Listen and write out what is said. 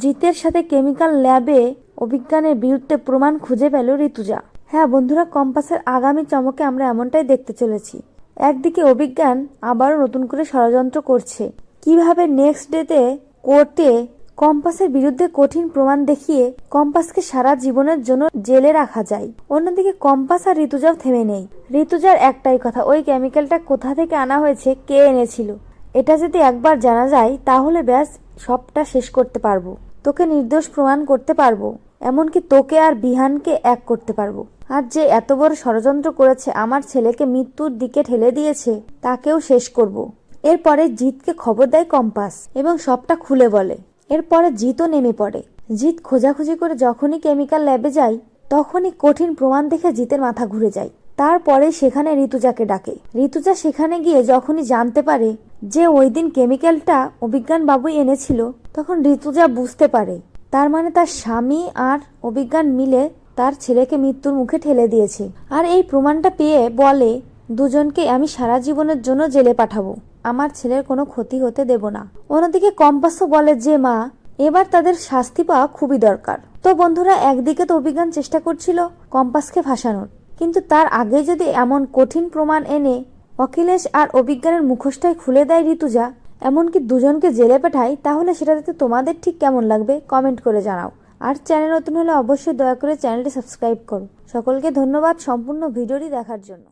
জিতের সাথে কেমিক্যাল ল্যাবে অভিজ্ঞানের বিরুদ্ধে প্রমাণ খুঁজে পেল ঋতুজা। হ্যাঁ বন্ধুরা, কম্পাসের আগামী চমকে আমরা এমনটাই দেখতে চলেছি। একদিকে অভিজ্ঞান আবারও নতুন করে ষড়যন্ত্র করছে। কীভাবে নেক্সট ডেতে কোর্টে কম্পাসের বিরুদ্ধে কঠিন প্রমাণ দেখিয়ে কম্পাসকে সারা জীবনের জন্য জেলে রাখা যায়? অন্যদিকে কম্পাস আর ঋতুজাও থেমে নেই। ঋতুজার একটাই কথা, ওই কেমিক্যালটা কোথা থেকে আনা হয়েছে, কে এনেছিল? এটা যদি একবার জানা যায়, তাহলে ব্যাস সবটা শেষ করতে পারব। তোকে নির্দোষ প্রমাণ করতে পারব, এমনকি তোকে আর বিহানকে এক করতে পারব। আর যে এত বড় ষড়যন্ত্র করেছে আমার ছেলেকে মৃত্যুর দিকে ঠেলে দিয়েছে, তাকেও শেষ করব। এরপরে জিতকে খবর দেয় কম্পাস এবং সবটা খুলে বলে। এরপরে জিতও নেমে পড়ে। জিত খোঁজাখুঁজি করে যখনই কেমিক্যাল ল্যাবে যায়, তখনই কঠিন প্রমাণ দেখে জিতের মাথা ঘুরে যায়। তারপরে সেখানে ঋতুজাকে ডাকে। ঋতুজা সেখানে গিয়ে যখনই জানতে পারে যে ওই দিন কেমিক্যালটা অভিজ্ঞান বাবু এনেছিল, তখন ঋতুজা বুঝতে পারে। তার মানে তার স্বামী আর অভিজ্ঞান মিলে তার ছেলেকে মৃত্যুর মুখে ঠেলে দিয়েছে। আর এই প্রমাণটা পেয়ে বলে, দুজনকে আমি সারা জীবনের জন্য জেলে পাঠাবো। আমার ছেলের কোনো ক্ষতি হতে দেব না। অন্যদিকে কম্পাসও বলে যে, মা, এবার তাদের শাস্তি পাওয়া খুবই দরকার। তো বন্ধুরা, একদিকে তো অভিজ্ঞান চেষ্টা করছিল কম্পাসকে ফাঁসানোর। কিন্তু তার আগে যদি এমন কঠিন প্রমাণ এনে অখিলেশ আর অভিজ্ঞানের মুখোশটাই খুলে দেয় ঋতুজা। এমনকি দুজনকে জেলে পাঠায়, তাহলে সেটা দেখতে তোমাদের ঠিক কেমন লাগবে কমেন্ট করে জানাও। আর চ্যানেল নতুন হলে অবশ্যই দয়া করে চ্যানেলটি সাবস্ক্রাইব করো। সকলকে ধন্যবাদ সম্পূর্ণ ভিডিওটি দেখার জন্য।